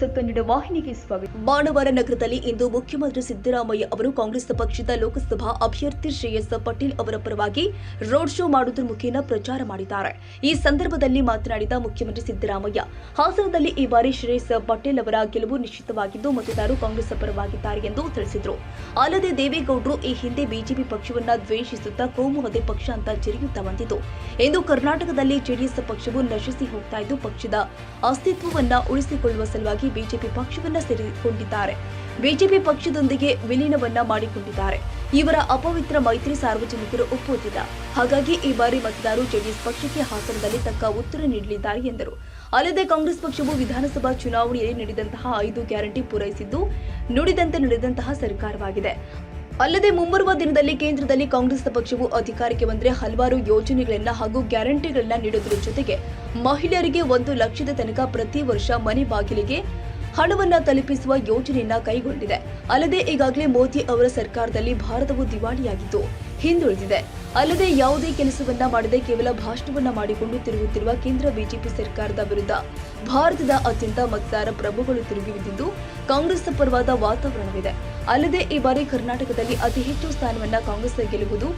News ನೀಡುವ ವಾಹಿನಿಗೆ ಸ್ವಾಗತ. ಬಾಣವಾರ ನಗರದಲ್ಲಿ ಇಂದು ಮುಖ್ಯಮಂತ್ರಿ ಸಿದ್ದರಾಮಯ್ಯ ಅವರು ಕಾಂಗ್ರೆಸ್ ಪಕ್ಷದ ಲೋಕಸಭಾ ಅಭ್ಯರ್ಥಿ ಶ್ರೇಯಸ್ ಪಟೇಲ್ ಅವರ ಪರವಾಗಿ ರೋಡ್ ಶೋ ಮಾಡುವುದರ ಮುಖೇನ ಪ್ರಚಾರ ಮಾಡಿದ್ದಾರೆ. ಈ ಸಂದರ್ಭದಲ್ಲಿ ಮಾತನಾಡಿದ ಮುಖ್ಯಮಂತ್ರಿ ಸಿದ್ದರಾಮಯ್ಯ, ಹಾಸನದಲ್ಲಿ ಈ ಬಾರಿ ಶ್ರೇಯಸ್ ಪಟೇಲ್ ಅವರ ಗೆಲುವು ನಿಶ್ಚಿತವಾಗಿದ್ದು ಮತದಾರರು ಕಾಂಗ್ರೆಸ್ ಪರವಾಗಿದ್ದಾರೆ ಎಂದು ತಿಳಿಸಿದರು. ಅಲ್ಲದೆ ದೇವೇಗೌಡರು ಈ ಹಿಂದೆ ಬಿಜೆಪಿ ಪಕ್ಷವನ್ನ ದ್ವೇಷಿಸುತ್ತಾ ಕೋಮುಹದೆ ಪಕ್ಷ ಅಂತ ಜರಿಯುತ್ತಾ ಬಂದಿತು ಇಂದು ಕರ್ನಾಟಕದಲ್ಲಿ ಜೆಡಿಎಸ್ ಪಕ್ಷವು ನಶಿಸಿ ಹೋಗ್ತಾ ಇದ್ದು ಪಕ್ಷದ ಅಸ್ತಿತ್ವವನ್ನ ಉಳಿಸಿಕೊಳ್ಳುವ ಸಲುವಾಗಿ ಬಿಜೆಪಿ ಪಕ್ಷವನ್ನ ಸೇರಿಕೊಂಡಿದ್ದಾರೆ. ಬಿಜೆಪಿ ಪಕ್ಷದೊಂದಿಗೆ ವಿಲೀನವನ್ನ ಮಾಡಿಕೊಂಡಿದ್ದಾರೆ. ಇವರ ಅಪವಿತ್ರ ಮೈತ್ರಿ ಸಾರ್ವಜನಿಕರು ಒಪ್ಪುವುದಿಲ್ಲ. ಹಾಗಾಗಿ ಈ ಬಾರಿ ಮತದಾರರು ಜೆಡಿಎಸ್ ಪಕ್ಷಕ್ಕೆ ಹಾಸನದಲ್ಲಿ ತಕ್ಕ ಉತ್ತರ ನೀಡಲಿದ್ದಾರೆ ಎಂದರು. ಅಲ್ಲದೆ ಕಾಂಗ್ರೆಸ್ ಪಕ್ಷವು ವಿಧಾನಸಭಾ ಚುನಾವಣೆಯಲ್ಲಿ ನೀಡಿದಂತಹ ಐದು ಗ್ಯಾರಂಟಿ ಪೂರೈಸಿದ್ದು, ನುಡಿದಂತೆ ನಡೆದಂತಹ ಸರ್ಕಾರವಾಗಿದೆ. ಅಲ್ಲದೆ ಮುಂಬರುವ ದಿನದಲ್ಲಿ ಕೇಂದ್ರದಲ್ಲಿ ಕಾಂಗ್ರೆಸ್ ಪಕ್ಷವು ಅಧಿಕಾರಕ್ಕೆ ಬಂದರೆ ಹಲವಾರು ಯೋಜನೆಗಳನ್ನ ಹಾಗೂ ಗ್ಯಾರಂಟಿಗಳನ್ನ ನೀಡುವುದರ ಜೊತೆಗೆ ಮಹಿಳೆಯರಿಗೆ ಒಂದು ಲಕ್ಷದ ತನಕ ಪ್ರತಿ ವರ್ಷ ಮನೆ ಬಾಗಿಲಿಗೆ ಹಣವನ್ನ ತಲುಪಿಸುವ ಯೋಜನೆಯನ್ನ ಕೈಗೊಂಡಿದೆ. ಅಲ್ಲದೆ ಈಗಾಗಲೇ ಮೋದಿ ಅವರ ಸರ್ಕಾರದಲ್ಲಿ ಭಾರತವು ದಿವಾಳಿಯಾಗಿದ್ದು ಹಿಂದುಳಿದಿದೆ. ಅಲ್ಲದೆ ಯಾವುದೇ ಕೆಲಸವನ್ನ ಮಾಡದೆ ಕೇವಲ ಭಾಷಣವನ್ನ ಮಾಡಿಕೊಂಡು ತಿರುಗುತ್ತಿರುವ ಕೇಂದ್ರ ಬಿಜೆಪಿ ಸರ್ಕಾರದ ವಿರುದ್ಧ ಭಾರತದ ಅತ್ಯಂತ ಮತದಾರ ಪ್ರಭುಗಳು ತಿರುಗಿಬಿದ್ದಿದ್ದು ಕಾಂಗ್ರೆಸ್ ಪರವಾದ ವಾತಾವರಣವಿದೆ. ಅಲ್ಲದೆ ಈ ಬಾರಿ ಕರ್ನಾಟಕದಲ್ಲಿ ಅತಿ ಹೆಚ್ಚು ಸ್ಥಾನವನ್ನ ಕಾಂಗ್ರೆಸ್ ಗೆಲ್ಲುವುದು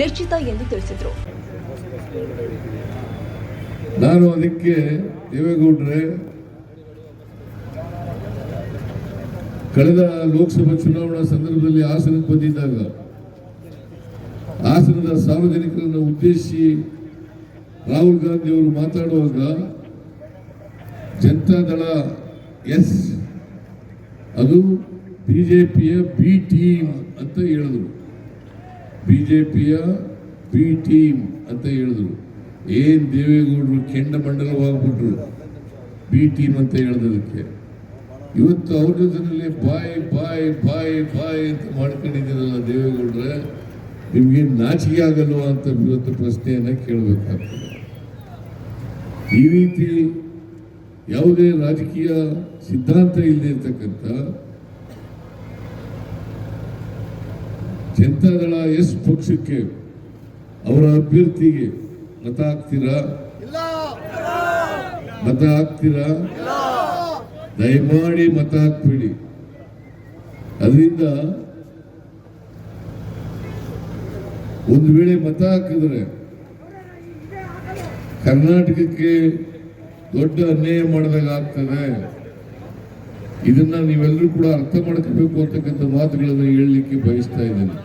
ನಿಶ್ಚಿತ ಎಂದು ತಿಳಿಸಿದರು. ನಾನು ಅದಕ್ಕೆ ಕಳೆದ ಲೋಕಸಭಾ ಚುನಾವಣಾ ಸಂದರ್ಭದಲ್ಲಿ ಹಾಸನಕ್ಕೆ ಬಂದಿದ್ದಾಗ ಹಾಸನದ ಸಾರ್ವಜನಿಕರನ್ನು ಉದ್ದೇಶಿಸಿ ರಾಹುಲ್ ಗಾಂಧಿ ಅವರು ಮಾತಾಡುವಾಗ ಜನತಾದಳ ಎಸ್, ಅದು ಬಿಜೆಪಿಯ ಬಿ ಟೀಮ್ ಅಂತ ಹೇಳಿದ್ರು. ಬಿಜೆಪಿಯ ಬಿ ಟೀಮ್ ಅಂತ ಹೇಳಿದ್ರು. ಏನ್ ದೇವೇಗೌಡರು ಕೆಂಡ ಮಂಡಲವಾಗ್ಬಿಟ್ರು ಬಿ ಟೀಮ್ ಅಂತ ಹೇಳೋದಕ್ಕೆ ಇವತ್ತು ಅವ್ರ ಜೊತೆನಲ್ಲಿ ಬಾಯ್ ಬಾಯ್ ಬಾಯ್ ಬಾಯ್ ಅಂತ ಮಾಡ್ಕೊಂಡಿದ್ದೀರಲ್ಲ ದೇವೇಗೌಡ್ರೆ ನಿಮಗೆ ನಾಚಿಕೆ ಆಗಲ್ವ ಅಂತ ಇವತ್ತು ಪ್ರಶ್ನೆಯನ್ನ ಕೇಳಬೇಕಾಗ್ತದೆ. ಈ ರೀತಿ ಯಾವುದೇ ರಾಜಕೀಯ ಸಿದ್ಧಾಂತ ಇಲ್ಲದೆ ಇರ್ತಕ್ಕಂಥ ಜನತಾದಳ ಎಸ್ ಪಕ್ಷಕ್ಕೆ ಅವರ ಅಭ್ಯರ್ಥಿಗೆ ಮತ ಹಾಕ್ತೀರಾ? ಮತ ಹಾಕ್ತೀರಾ? ದಯಮಾಡಿ ಮತ ಹಾಕ್ಬೇಡಿ. ಅದರಿಂದ ಒಂದು ವೇಳೆ ಮತ ಹಾಕಿದ್ರೆ ಕರ್ನಾಟಕಕ್ಕೆ ದೊಡ್ಡ ಅನ್ಯಾಯ ಮಾಡಿದಾಗ ಆಗ್ತದೆ ಇದನ್ನ ನೀವೆಲ್ಲರೂ ಕೂಡ ಅರ್ಥ ಮಾಡ್ಕೋಬೇಕು ಅಂತಕ್ಕಂಥ ಮಾತುಗಳನ್ನು ಹೇಳಲಿಕ್ಕೆ ಬಯಸ್ತಾ ಇದ್ದೇನೆ.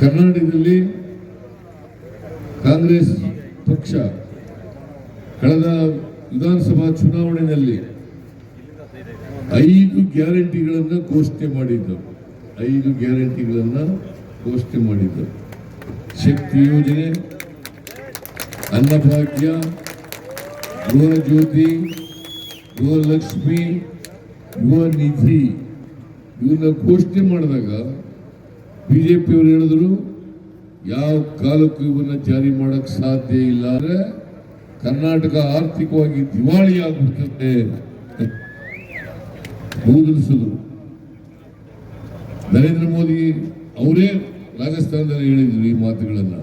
ಕರ್ನಾಟಕದಲ್ಲಿ ಕಾಂಗ್ರೆಸ್ ಪಕ್ಷ ಕಳೆದ ವಿಧಾನಸಭಾ ಚುನಾವಣೆಯಲ್ಲಿ ಐದು ಗ್ಯಾರಂಟಿಗಳನ್ನು ಘೋಷಣೆ ಮಾಡಿದ್ದು ಐದು ಗ್ಯಾರಂಟಿಗಳನ್ನು ಘೋಷಣೆ ಮಾಡಿದ್ದು ಶಕ್ತಿ ಯೋಜನೆ, ಅನ್ನಭಾಗ್ಯ, ಗೃಹ ಜ್ಯೋತಿ ಗೃಹಲಕ್ಷ್ಮಿ ಯುವ ನಿಧಿ ಇವನ್ನ ಘೋಷಣೆ ಮಾಡಿದಾಗ ಬಿಜೆಪಿಯವರು ಹೇಳಿದ್ರು, ಯಾವ ಕಾಲಕ್ಕೂ ಇವನ್ನ ಜಾರಿ ಮಾಡಕ್ ಸಾಧ್ಯ ಇಲ್ಲ. ಅಂದ್ರೆ ಕರ್ನಾಟಕ ಆರ್ಥಿಕವಾಗಿ ದಿವಾಳಿ ಆಗ್ಬಿಡ್ತದೆ ನರೇಂದ್ರ ಮೋದಿ ಅವರೇ ರಾಜಸ್ಥಾನದಲ್ಲಿ ಹೇಳಿದ್ರು ಈ ಮಾತುಗಳನ್ನ.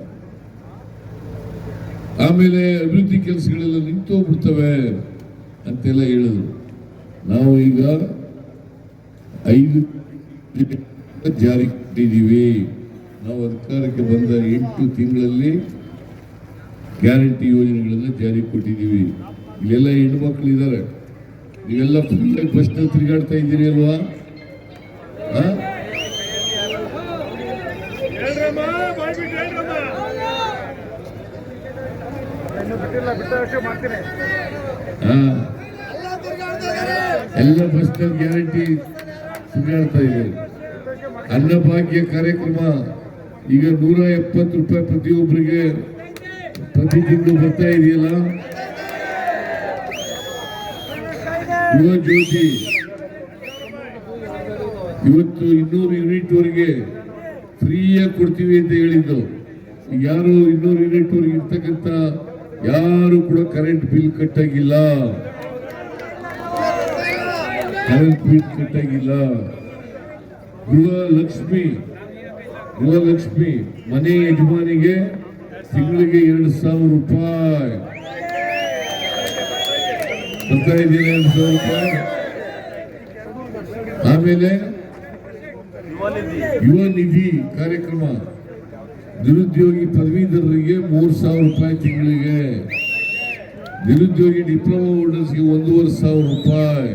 ಆಮೇಲೆ ಅಭಿವೃದ್ಧಿ ಕೆಲಸಗಳೆಲ್ಲ ನಿಂತೋಗ್ಬಿಡ್ತವೆ ಅಂತೆಲ್ಲ ಹೇಳಿದ್ರು. ನಾವು ಈಗ ಐದು ಜಾರಿ ಕೊಟ್ಟಿದ್ದೀವಿ ನಾವು ಅಧಿಕಾರಕ್ಕೆ ಬಂದ ಎಂಟು ತಿಂಗಳಲ್ಲಿ ಗ್ಯಾರಂಟಿ ಯೋಜನೆಗಳನ್ನು ಜಾರಿ ಕೊಟ್ಟಿದ್ದೀವಿ. ಇಲ್ಲೆಲ್ಲ ಹೆಣ್ಣು ಮಕ್ಕಳು ಇದ್ದಾರೆ ನೀವೆಲ್ಲ ಫುಲ್ ಬಸ್ನಲ್ಲಿ ತಿರುಗಾಡ್ತಾ ಇದ್ದೀರಿ ಅಲ್ವಾ. ಎಲ್ಲ ಬಸ್ನಲ್ಲಿ ಗ್ಯಾರಂಟಿ ತಿರುಗಾಡ್ತಾ ಇದೆ. ಅನ್ನಭಾಗ್ಯ ಕಾರ್ಯಕ್ರಮ. ಈಗ ನೂರ ಎಪ್ಪತ್ತು ರೂಪಾಯಿ ಪ್ರತಿಯೊಬ್ಬರಿಗೆ ಪ್ರತಿ ತಿಂಗಳು ಬರ್ತಾ ಇದೆಯಲ್ಲ ಯುವ ಜ್ಯೋತಿ ಇವತ್ತು ಇನ್ನೂರು ಯೂನಿಟ್ ವರೆಗೆ ಫ್ರೀಯಾಗಿ ಕೊಡ್ತೀವಿ ಅಂತ ಹೇಳಿದ್ದು. ಯಾರು ಇನ್ನೂರು ಯೂನಿಟ್ ವರೆಗೆ ಇರ್ತಕ್ಕಂಥ ಯಾರು ಕೂಡ ಕರೆಂಟ್ ಬಿಲ್ ಕಟ್ಟಾಗಿಲ್ಲ. ಕರೆಂಟ್ ಬಿಲ್ ಕಟ್ಟಾಗಿಲ್ಲ. ಗೃಹ ಲಕ್ಷ್ಮಿ ಮನೆ ಯಜಮಾನಿಗೆ ತಿಂಗಳಿಗೆ ಎರಡು ಸಾವಿರ ರೂಪಾಯಿ. ಬರ್ತಾ ಎರಡು ಸಾವಿರ ರೂಪಾಯಿ? ಆಮೇಲೆ ಯುವ ನಿಧಿ ಕಾರ್ಯಕ್ರಮ. ನಿರುದ್ಯೋಗಿ ಪದವೀಧರರಿಗೆ ಮೂರು ಸಾವಿರ ರೂಪಾಯಿ ತಿಂಗಳಿಗೆ. ನಿರುದ್ಯೋಗಿ ಡಿಪ್ಲೊಮಾ ಹೋಲ್ಡರ್ಸ್ಗೆ ಒಂದೂವರೆ ಸಾವಿರ ರೂಪಾಯಿ.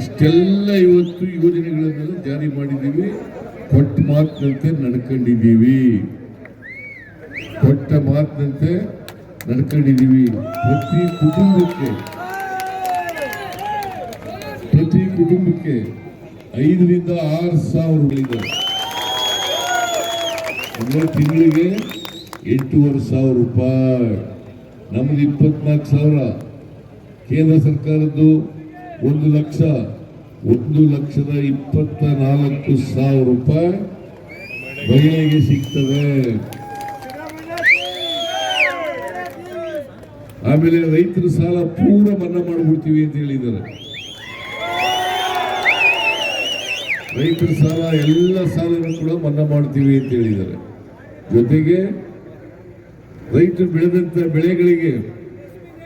ಇಷ್ಟೆಲ್ಲ ಇವತ್ತು ಯೋಜನೆಗಳನ್ನು ಜಾರಿ ಮಾಡಿದ್ದೀವಿ. ಕೊಟ್ಟ ಮಾತಿನಂತೆ ನಡ್ಕೊಂಡಿದ್ದೀವಿ. ಕೊಟ್ಟ ಮಾತಿನಂತೆ ನಡ್ಕೊಂಡಿದ್ದೀವಿ. ಪ್ರತಿ ಕುಟುಂಬಕ್ಕೆ ಪ್ರತಿ ಕುಟುಂಬಕ್ಕೆ ಐದರಿಂದ ಆರು ಸಾವಿರಗಳಿದೆ. ಅಂದ್ರೆ ತಿಂಗಳಿಗೆ ಎಂಟೂವರೆ ಸಾವಿರ ರೂಪಾಯಿ. ನಮ್ದು ಇಪ್ಪತ್ನಾಲ್ಕು ಸಾವಿರ. ಕೇಂದ್ರ ಸರ್ಕಾರದ್ದು ಒಂದು ಲಕ್ಷ, ಒಂದು ಲಕ್ಷದ ಇಪ್ಪತ್ತ ನಾಲ್ಕು ಸಾವಿರ ರೂಪಾಯಿ ಮಹಿಳೆಗೆ ಸಿಗ್ತದೆ ಆಮೇಲೆ ರೈತರ ಸಾಲ ಪೂರ ಮನ್ನಾ ಮಾಡಿಬಿಡ್ತೀವಿ ಅಂತ ಹೇಳಿದ್ದಾರೆ. ರೈತರ ಸಾಲ, ಎಲ್ಲ ಸಾಲವನ್ನು ಕೂಡ ಮನ್ನಾ ಮಾಡ್ತೀವಿ ಅಂತ ಹೇಳಿದ್ದಾರೆ. ಜೊತೆಗೆ ರೈತರು ಬೆಳೆದಂತ ಬೆಳೆಗಳಿಗೆ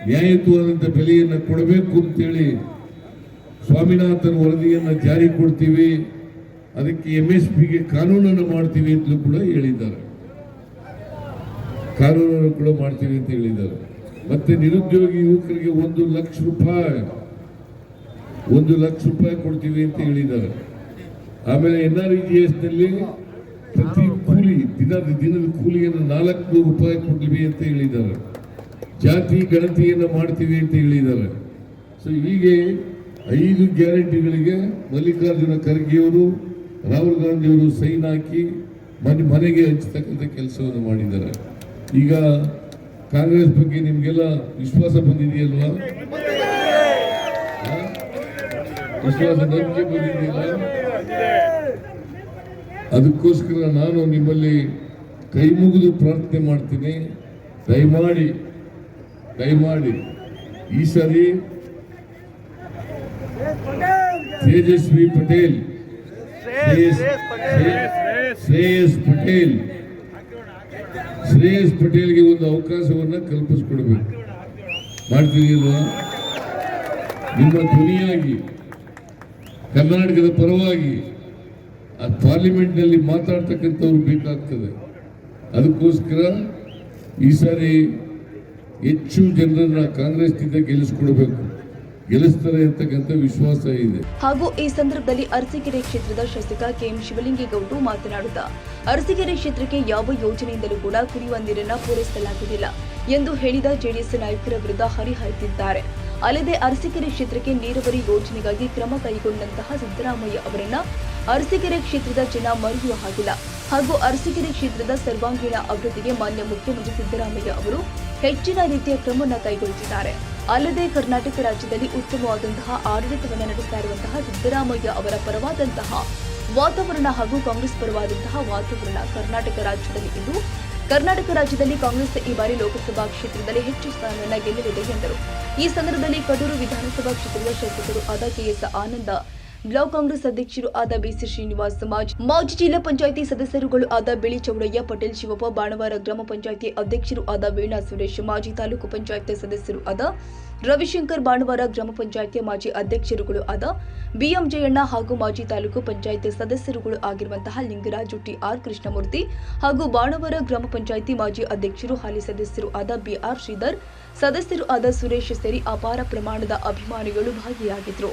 ನ್ಯಾಯಯುತವಾದಂಥ ಬೆಲೆಯನ್ನು ಕೊಡಬೇಕು ಅಂತೇಳಿ ಸ್ವಾಮಿನಾಥನ್ ವರದಿಯನ್ನು ಜಾರಿ ಕೊಡ್ತೀವಿ. ಅದಕ್ಕೆ ಎಂ ಎಸ್ ಪಿಗೆ ಕಾನೂನನ್ನು ಮಾಡ್ತೀವಿ ಅಂತಲೂ ಕೂಡ ಹೇಳಿದ್ದಾರೆ. ಕಾನೂನನ್ನು ಕೂಡ ಮಾಡ್ತೀವಿ ಅಂತ ಹೇಳಿದ್ದಾರೆ. ಮತ್ತೆ ನಿರುದ್ಯೋಗಿ ಯುವಕರಿಗೆ ಒಂದು ಲಕ್ಷ ರೂಪಾಯಿ, ಒಂದು ಲಕ್ಷ ರೂಪಾಯಿ ಕೊಡ್ತೀವಿ ಅಂತ ಹೇಳಿದ್ದಾರೆ. ಆಮೇಲೆ ಎನ್ ಆರ್ ಇ ಜಿ ಎಸ್ನಲ್ಲಿ ಪ್ರತಿ ಕೂಲಿ ದಿನ ದಿನದ ಕೂಲಿಯನ್ನು ನಾಲ್ಕು ರೂಪಾಯಿ ಕೊಡ್ತೀವಿ ಅಂತ ಹೇಳಿದ್ದಾರೆ. ಜಾತಿ ಗಣತಿಯನ್ನು ಮಾಡ್ತೀವಿ ಅಂತ ಹೇಳಿದ್ದಾರೆ. ಸೊ ಹೀಗೆ ಐದು ಗ್ಯಾರಂಟಿಗಳಿಗೆ ಮಲ್ಲಿಕಾರ್ಜುನ ಖರ್ಗೆಯವರು, ರಾಹುಲ್ ಗಾಂಧಿಯವರು ಸೈನ್ ಹಾಕಿ ಮನೆ, ಮನೆಗೆ ಹಂಚತಕ್ಕಂಥ ಕೆಲಸವನ್ನು ಮಾಡಿದ್ದಾರೆ. ಈಗ ಕಾಂಗ್ರೆಸ್ ಬಗ್ಗೆ ನಿಮಗೆಲ್ಲ ವಿಶ್ವಾಸ ಬಂದಿದೆಯಲ್ವಾ? ವಿಶ್ವಾಸ ನಂಬಿಕೆ ಬಂದಿದೆಯಲ್ಲ ಅದಕ್ಕೋಸ್ಕರ ನಾನು ನಿಮ್ಮಲ್ಲಿ ಕೈ ಮುಗಿದು ಪ್ರಾರ್ಥನೆ ಮಾಡ್ತೀನಿ. ದಯಮಾಡಿ ದಯಮಾಡಿ ಈ ಸಾರಿ ತೇಜಸ್ವಿ ಪಟೇಲ್. ಶ್ರೇಯಸ್ ಪಟೇಲ್. ಶ್ರೇಯಸ್ ಪಟೇಲ್ಗೆ ಒಂದು ಅವಕಾಶವನ್ನ ಕಲ್ಪಿಸ್ಕೊಡ್ಬೇಕು. ಮಾಡ್ತಿದೀಲ್ವಾ ನಿಮ್ಮ ಧ್ವನಿಯಾಗಿ, ಕರ್ನಾಟಕದ ಪರವಾಗಿ ಆ ಪಾರ್ಲಿಮೆಂಟ್ನಲ್ಲಿ ಮಾತಾಡ್ತಕ್ಕಂಥವ್ರು ಬೇಕಾಗ್ತದೆ. ಅದಕ್ಕೋಸ್ಕರ ಈ ಸಾರಿ ಹೆಚ್ಚು ಜನರನ್ನ ಕಾಂಗ್ರೆಸ್ನಿಂದ ಗೆಲ್ಲಿಸ್ಕೊಡ್ಬೇಕು. ಗೆಲ್ಲಿಸ್ತಾರೆ ಅಂತಕ್ಕಂಥ ವಿಶ್ವಾಸ ಇದೆ. ಹಾಗೂ ಈ ಸಂದರ್ಭದಲ್ಲಿ ಅರಸೀಕೆರೆ ಕ್ಷೇತ್ರದ ಶಾಸಕ ಕೆಎಂ ಶಿವಲಿಂಗೇಗೌಡರು ಮಾತನಾಡುತ್ತಾ, ಅರಸೀಕೆರೆ ಕ್ಷೇತ್ರಕ್ಕೆ ಯಾವ ಯೋಜನೆಯಿಂದಲೂ ಕೂಡ ಕುಡಿಯುವ ನೀರನ್ನು ಪೂರೈಸಲಾಗುವುದಿಲ್ಲ ಎಂದು ಹೇಳಿದ ಜೆಡಿಎಸ್ ನಾಯಕರ ವಿರುದ್ಧ ಹರಿಹಾಯ್ದಿದ್ದಾರೆ. ಅಲ್ಲದೆ ಅರಸೀಕೆರೆ ಕ್ಷೇತ್ರಕ್ಕೆ ನೀರಾವರಿ ಯೋಜನೆಗಾಗಿ ಕ್ರಮ ಕೈಗೊಂಡಂತಹ ಸಿದ್ದರಾಮಯ್ಯ ಅವರನ್ನ ಅರಸೀಕೆರೆ ಕ್ಷೇತ್ರದ ಜನ ಮರೆಯುವ ಹಾಗಿಲ್ಲ. ಹಾಗೂ ಅರಸೀಕೆರೆ ಕ್ಷೇತ್ರದ ಸರ್ವಾಂಗೀಣ ಅಭಿವೃದ್ಧಿಗೆ ಮಾನ್ಯ ಮುಖ್ಯಮಂತ್ರಿ ಸಿದ್ದರಾಮಯ್ಯ ಅವರು ಹೆಚ್ಚಿನ ರೀತಿಯ ಕ್ರಮವನ್ನು ಕೈಗೊಳ್ಳುತ್ತಿದ್ದಾರೆ ಅಲ್ಲದೆ ಕರ್ನಾಟಕ ರಾಜ್ಯದಲ್ಲಿ ಉತ್ತಮವಾದಂತಹ ಆಡಳಿತವನ್ನು ನಡೆಸ್ತಾ ಇರುವಂತಹ ಸಿದ್ದರಾಮಯ್ಯ ಅವರ ಪರವಾದಂತಹ ವಾತಾವರಣ ಹಾಗೂ ಕಾಂಗ್ರೆಸ್ ಪರವಾದಂತಹ ವಾತಾವರಣ ಕರ್ನಾಟಕ ರಾಜ್ಯದಲ್ಲಿ ಇದ್ದು, ಕರ್ನಾಟಕ ರಾಜ್ಯದಲ್ಲಿ ಕಾಂಗ್ರೆಸ್ ಈ ಬಾರಿ ಲೋಕಸಭಾ ಕ್ಷೇತ್ರದಲ್ಲಿ ಹೆಚ್ಚು ಸ್ಥಾನವನ್ನು ಗೆಲ್ಲಲಿದೆ ಎಂದರು. ಈ ಸಂದರ್ಭದಲ್ಲಿ ಕಡೂರು ವಿಧಾನಸಭಾ ಕ್ಷೇತ್ರದ ಶಾಸಕರು ಆದ ಕೆಎಸ್ ಆನಂದ ಬ್ಲಾಕ್ ಕಾಂಗ್ರೆಸ್ ಅಧ್ಯಕ್ಷರು ಆದ ಬಿಸಿ ಶ್ರೀನಿವಾಸ್ ಸಮಾಜ್, ಮಾಜಿ ಜಿಲ್ಲಾ ಪಂಚಾಯಿತಿ ಸದಸ್ಯರುಗಳು ಆದ ಬಿಳಿ ಚೌಡಯ್ಯ ಪಟೇಲ್ ಶಿವಪ್ಪ, ಬಾಣವಾರ ಗ್ರಾಮ ಪಂಚಾಯಿತಿ ಅಧ್ಯಕ್ಷರು ಆದ ವೀಣಾ ಸುರೇಶ್, ಮಾಜಿ ತಾಲೂಕು ಪಂಚಾಯತ್ ಸದಸ್ಯರು ಆದ ರವಿಶಂಕರ್, ಬಾಣವಾರ ಗ್ರಾಮ ಪಂಚಾಯಿತಿಯ ಮಾಜಿ ಅಧ್ಯಕ್ಷರುಗಳು ಆದ ಬಿಎಂ ಜಯಣ್ಣ ಹಾಗೂ ಮಾಜಿ ತಾಲೂಕು ಪಂಚಾಯಿತಿ ಸದಸ್ಯರುಗಳು ಆಗಿರುವಂತಹ ಲಿಂಗರಾಜು ಟಿಆರ್ ಕೃಷ್ಣಮೂರ್ತಿ ಹಾಗೂ ಬಾಣವಾರ ಗ್ರಾಮ ಪಂಚಾಯಿತಿ ಮಾಜಿ ಅಧ್ಯಕ್ಷರು ಹಾಲಿ ಸದಸ್ಯರು ಆದ ಬಿಆರ್ ಶ್ರೀಧರ್, ಸದಸ್ಯರು ಆದ ಸುರೇಶ್ ಸೇರಿ ಅಪಾರ ಪ್ರಮಾಣದ ಅಭಿಮಾನಿಗಳು ಭಾಗಿಯಾಗಿದ್ದರು